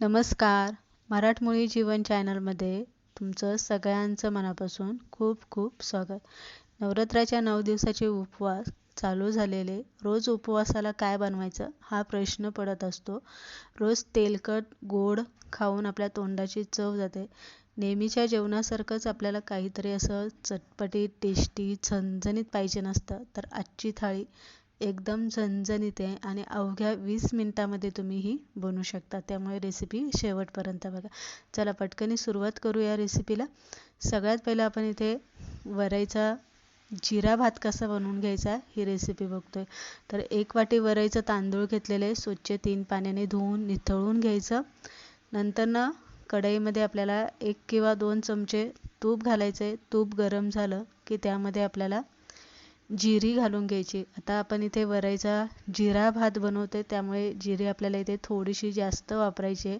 नमस्कार. मराठमोळी जीवन चॅनलमध्ये तुमचं सगळ्यांचं मनापासून खूप खूप स्वागत. नवरात्राच्या नऊ दिवसाचे उपवास चालू झालेले. रोज उपवासाला काय बनवायचं हा प्रश्न पडत असतो. रोज तेलकट गोड खाऊन आपल्या तोंडाची चव जाते. नेहमीच्या जेवणासारखंच आपल्याला काहीतरी असं चटपटीत टेस्टी झणझणीत पाहिजे नसतं तर आजची थाळी एकदम झणझणीत आहे आणि अवघ्या वीस मिनटामध्ये तुम्ही ही बनवू शकता. त्यामुळे रेसिपी शेवटपर्यंत बघा. चला पटकनी सुरुवात करू या रेसिपीला सगळ्यात पहिलं आपण इथे वरईचा जिरा भात कसा बनवून घ्यायचा ही रेसिपी बघतोय. तर एक वाटी वरईचं तांदूळ घेतलेले स्वच्छ तीन पाण्याने धुवून निथळून घ्यायचं. नंतर ना कढईमध्ये आपल्याला एक किंवा दोन चमचे तूप घालायचे तूप गरम झालं की त्यामध्ये आपल्याला जिरी घालून घ्यायची. आता आपण इथे वरायचा जिरा भात बनवतोय त्यामुळे जिरी आपल्याला इथे थोडीशी जास्त वापरायची आहे.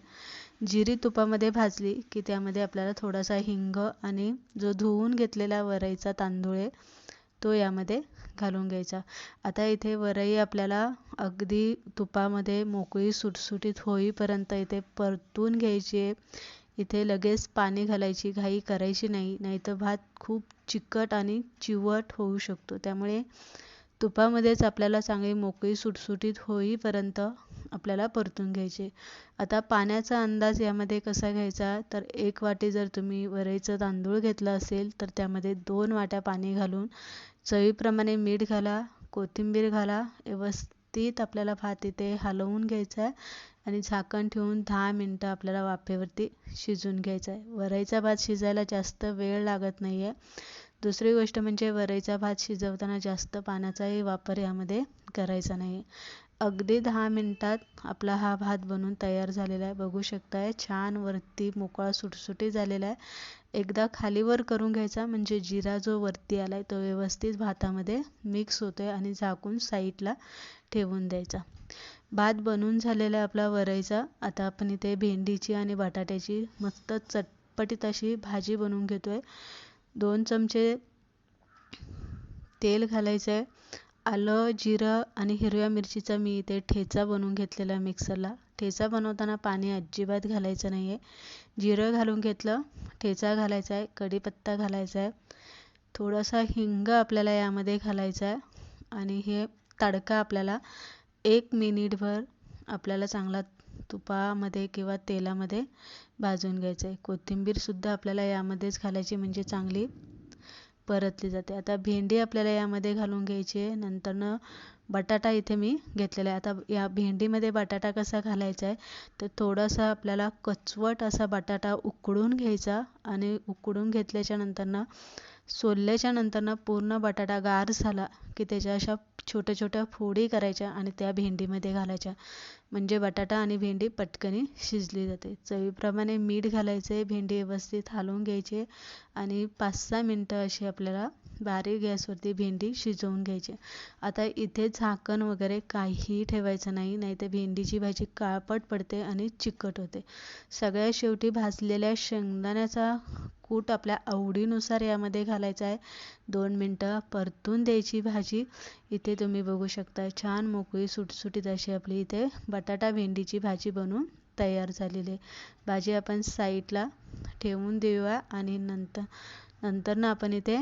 जिरी तुपामध्ये भाजली की त्यामध्ये आपल्याला थोडासा हिंग आणि जो धुवून घेतलेला वरईचा तांदूळ आहे तो यामध्ये घालून घ्यायचा. आता इथे वरई आपल्याला अगदी तुपामध्ये मोकळी सुटसुटीत होईपर्यंत इथे परतून घ्यायची आहे. इथे लगेच पाणी घालायची घाई करायची नाही नाहीतर भात खूप चिकट आणि चिवट होऊ शकतो. त्यामुळे तुपामध्येच आपल्याला चांगली मोकळी सुटसुटीत होईपर्यंत आपल्याला परतून घ्यायचे. आता पाण्याचा अंदाज यामध्ये कसा घ्यायचा? तर एक वाटी जर तुम्ही वरईचं तांदूळ घेतलं असेल तर त्यामध्ये दोन वाट्या पाणी घालून चवीप्रमाणे मीठ घाला कोथिंबीर घाला व्यवस्थित आपल्याला भात इथे हलवून घ्यायचा आहे आणि झाकण ठेवून दहा मिनटं आपल्याला वाफेवरती शिजून घ्यायचं आहे. वरईचा भात शिजायला जास्त वेळ लागत नाही आहे दुसरी गोष्ट म्हणजे वरईचा भात शिजवताना जास्त पाण्याचाही वापर यामध्ये करायचा नाही अगदी दहा मिनटात आपला हा भात बनून तयार झालेला आहे. बघू शकताय छान वरती मोकळा सुटसुटी झालेला आहे. एकदा खालीवर करून घ्यायचा म्हणजे जिरा जो वरती आला आहे तो व्यवस्थित भातामध्ये मिक्स होतो आहे आणि झाकून साईडला ठेवून द्यायचा. भात बनून झालेला आहे आपला वरईचा आता आपण इथे भेंडीची आणि बटाट्याची मस्त चटपटीत अशी भाजी बनवून घेतो आहे दोन चमचे तेल घालायचं आहे आलं जिरं आणि हिरव्या मिरचीचा मी इथे ठेचा बनवून घेतलेला आहे मिक्सरला. ठेचा बनवताना पाणी अजिबात घालायचं नाही आहे जिरं घालून घेतलं ठेचा घालायचा आहे कढीपत्ता घालायचा आहे. थोडासा हिंग आपल्याला यामध्ये घालायचा आहे आणि हे तडका आपल्याला एक मिनिटभर आपल्याला चांगला तुपामध्ये किंवा तेलामध्ये भाजून घ्यायचं आहे. कोथिंबीरसुद्धा आपल्याला यामध्येच घालायची म्हणजे चांगली परतली जाते. आता भेंडी आपल्याला यामध्ये घालून घ्यायची आहे. नंतरनं बटाटा इथे मी घेतलेला आहे. आता या भेंडीमध्ये बटाटा कसा घालायचा आहे तर थोडासा आपल्याला कचवट असा बटाटा उकडून घ्यायचा आणि उकडून घेतल्याच्या नंतरनं सोलल्याच्या नंतरनं पूर्ण बटाटा गार झाला की त्याच्या अशा छोट्या छोट्या फोडी करायच्या आणि त्या भेंडीमध्ये घालायच्या. म्हणजे बटाटा आणि भेंडी पटकनी शिजली जाते. चवीप्रमाणे मीठ घालायचं आहे भेंडी व्यवस्थित हलवून घ्यायची आणि पाच सहा मिनटं अशी आपल्याला बारीक गॅसवरती भेंडी शिजवून घ्यायची. आता इथे झाकण वगैरे काहीही ठेवायचं नाही नाही तर भेंडीची भाजी काळपट पडते आणि चिकट होते. सगळ्या शेवटी भाजलेल्या शेंगदाण्याचा कूट आपल्या आवडीनुसार यामध्ये घालायचा आहे. दोन मिनटं परतून द्यायची भाजी. इथे तुम्ही बघू शकता छान मोकळी सुटसुटीत अशी आपली इथे बटाटा भेंडीची भाजी बनवून तयार झालेली आहे. भाजी आपण साईडला ठेवून देऊया आणि नंतर नंतर ना आपण इथे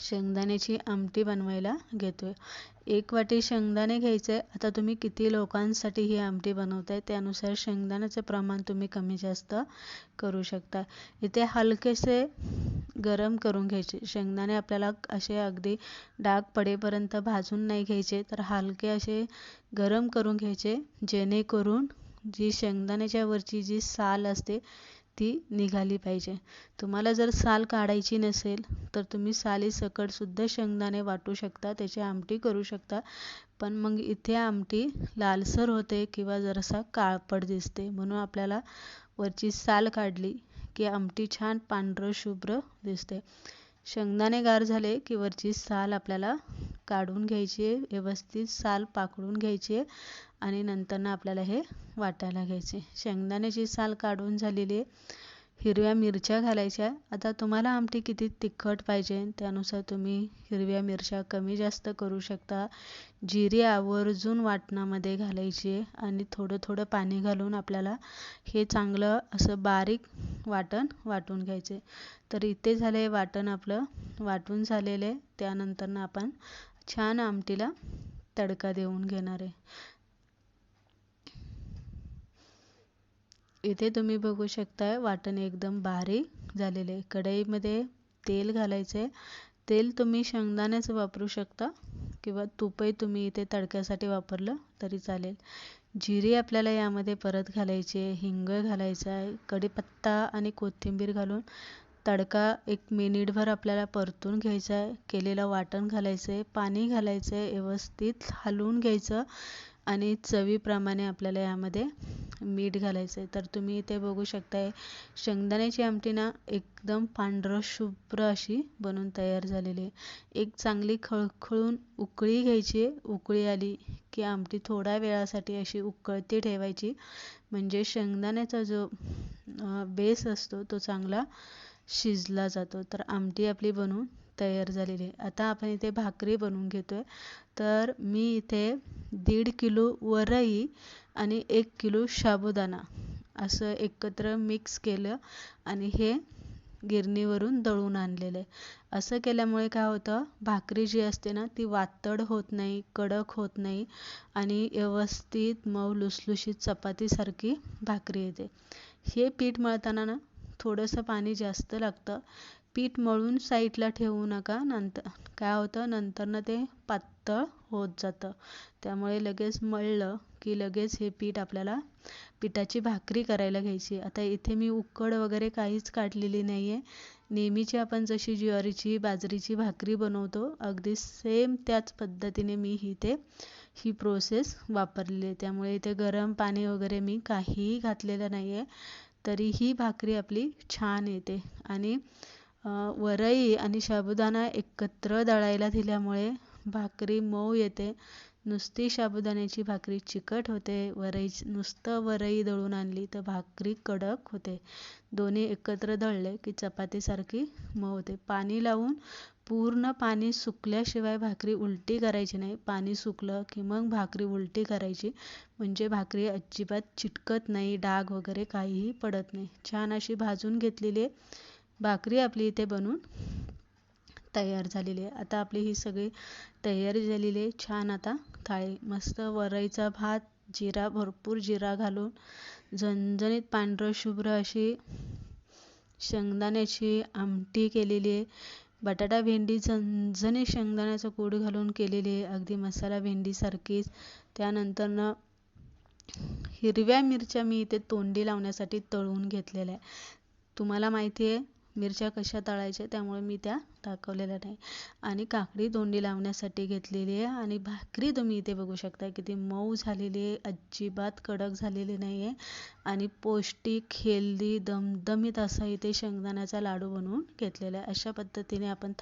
शेंगदाण्याची आमटी बनवायला घेतो आहे एक वाटी शेंगदाणे घ्यायचे. आता तुम्ही किती लोकांसाठी ही आमटी बनवताय त्यानुसार शेंगदाण्याचं प्रमाण तुम्ही कमी जास्त करू शकता. इथे हलकेसे गरम करून घ्यायचे. शेंगदाणे आपल्याला असे अगदी डाग पडेपर्यंत भाजून नाही घ्यायचे तर हलके असे गरम करून घ्यायचे जेणेकरून जी शेंगदाण्याच्या वरची जी साल असते ती निघाली पाहिजे. तुम्हाला जर साल काढायची नसेल तर तुम्ही सालीसकटसुद्धा शेंगदाणे वाटू शकता त्याची आमटी करू शकता. पण मग इथे आमटी लालसर होते किंवा जरासा काळपट दिसते. म्हणून आपल्याला वरची साल काढली की आमटी छान पांढरं शुभ्र दिसते. शेंगदाणे गार झाले की वरची साल आपल्याला काढून घ्यायची आहे व्यवस्थित साल पाकडून घ्यायची आहे आणि नंतरनं आपल्याला हे वाटायला घ्यायचे. शेंगदाण्याची साल काढून झालेली आहे. हिरव्या मिरच्या घालायच्या. आता तुम्हाला आमटी किती तिखट पाहिजे त्यानुसार तुम्ही हिरव्या मिरच्या कमी जास्त करू शकता. जिरे आवर्जून वाटणामध्ये घालायचे आणि थोडं थोडं पाणी घालून आपल्याला हे चांगलं असं बारीक वाटण वाटून घ्यायचे. तर इथे झाले वाटण आपलं वाटून झालेलं. आहे आपण छान आमटीला तडका देऊन घेणार आहे. इथे तुम्ही बघू शकताय वाटण एकदम बारीक झालेले आहे. कढईमध्ये तेल घालायचे तेल तुम्ही शेंगदाण्याचं वापरू शकता किंवा तुपही तुम्ही इथे तडक्यासाठी वापरलं तरी चालेल. जिरे आपल्याला यामध्ये परत घालायचे हिंग घालायचं आहे कढीपत्ता आणि कोथिंबीर घालून तडका एक मिनिटभर आपल्याला परतून घ्यायचा आहे. केलेलं वाटण घालायचं आहे पाणी घालायचं आहे व्यवस्थित हलवून घ्यायचं. आणि चवीप्रमाणे आपल्याला यामध्ये मीठ घालायचं आहे तर तुम्ही इथे बघू शकताय शेंगदाण्याची आमटी ना एकदम पांढरं शुभ्र अशी बनून तयार झालेली आहे. एक चांगली खळखळून उकळी घ्यायची उकळी आली की आमटी थोड्या वेळासाठी अशी उकळती ठेवायची. म्हणजे शेंगदाण्याचा जो बेस असतो तो चांगला शिजला जातो. तर आमटी आपली बनवून तयार झालेली आहे. आता आपण इथे भाकरी बनवून घेतो आहे तर मी इथे दीड किलो वरई आणि एक किलो साबुदाणा असं एकत्र मिक्स केलं आणि हे गिरणीवरून दळून आणलेलं आहे. असं केल्यामुळे काय होतं? भाकरी जी असते ना ती वातड होत नाही कडक होत नाही आणि व्यवस्थित मऊ लुसलुशीत चपातीसारखी भाकरी येते. हे पीठ मळताना ना थोडंसं पाणी जास्त लागतं. पीठ मळून साईडला ठेवू नका. नंतर काय होतं? नंतरनं ते पातळ होत जातं. त्यामुळे लगेच मळलं की लगेच हे पीठ आपल्याला पिठाची भाकरी करायला घ्यायची. आता इथे मी उकड वगैरे काहीच काढलेली नाही आहे नेहमीची आपण जशी ज्वारीची बाजरीची भाकरी बनवतो अगदी सेम त्याच पद्धतीने मी इथे ही प्रोसेस वापरलेली आहे. त्यामुळे इथे गरम पाणी वगैरे मी काहीही घातलेलं नाही आहे तरी ही भाकरी आपली छान येते. आणि वरई आणि साबुदाणा एकत्र दळायला दिल्यामुळे भाकरी मऊ येते. नुसती साबुदाण्याची भाकरी चिकट होते. वरई नुसतं वरई दळून आणली तर भाकरी कडक होते. दोन्ही एकत्र दळले की चपातीसारखी मऊ होते. पाणी लावून पूर्ण पाणी सुकल्याशिवाय भाकरी उलटी करायची नाही. पाणी सुकलं की मग भाकरी उलटी करायची. म्हणजे भाकरी अजिबात चिटकत नाही डाग वगैरे काहीही पडत नाही. छान अशी भाजून घेतलेली आहे. भाकरी आपली इथे बनून तयार झालेली आहे. आता आपली ही सगळी तयारी झालेली आहे. छान आता थाळी मस्त वरईचा भात जिरा भरपूर जिरा घालून झणझणीत पांढरं शुभ्र अशी शेंगदाण्याची आमटी केलेली आहे. बटाटा भेंडी झणझणीत शेंगदाण्याचं कूड घालून केलेली आहे. अगदी मसाला भेंडीसारखीच त्यानंतरनं हिरव्या मिरच्या मी इथे तोंडी लावण्यासाठी तळून घेतलेल्या आहे तुम्हाला माहिती आहे मिरच्या कशा तळायच्या त्यामुळे मी त्या दाखवलेल्या नाही. आणि काकडी तोंडी लावण्यासाठी घेतलेली आहे आणि भाकरी तुम्ही इथे बघू शकता किती मऊ झालेली आहे अजिबात कडक झालेली नाही आहे. आणि पौष्टिक हेल्दी दमदमीत असा इथे शेंगदाण्याचा लाडू बनवून घेतलेला आहे. अशा पद्धतीने आपण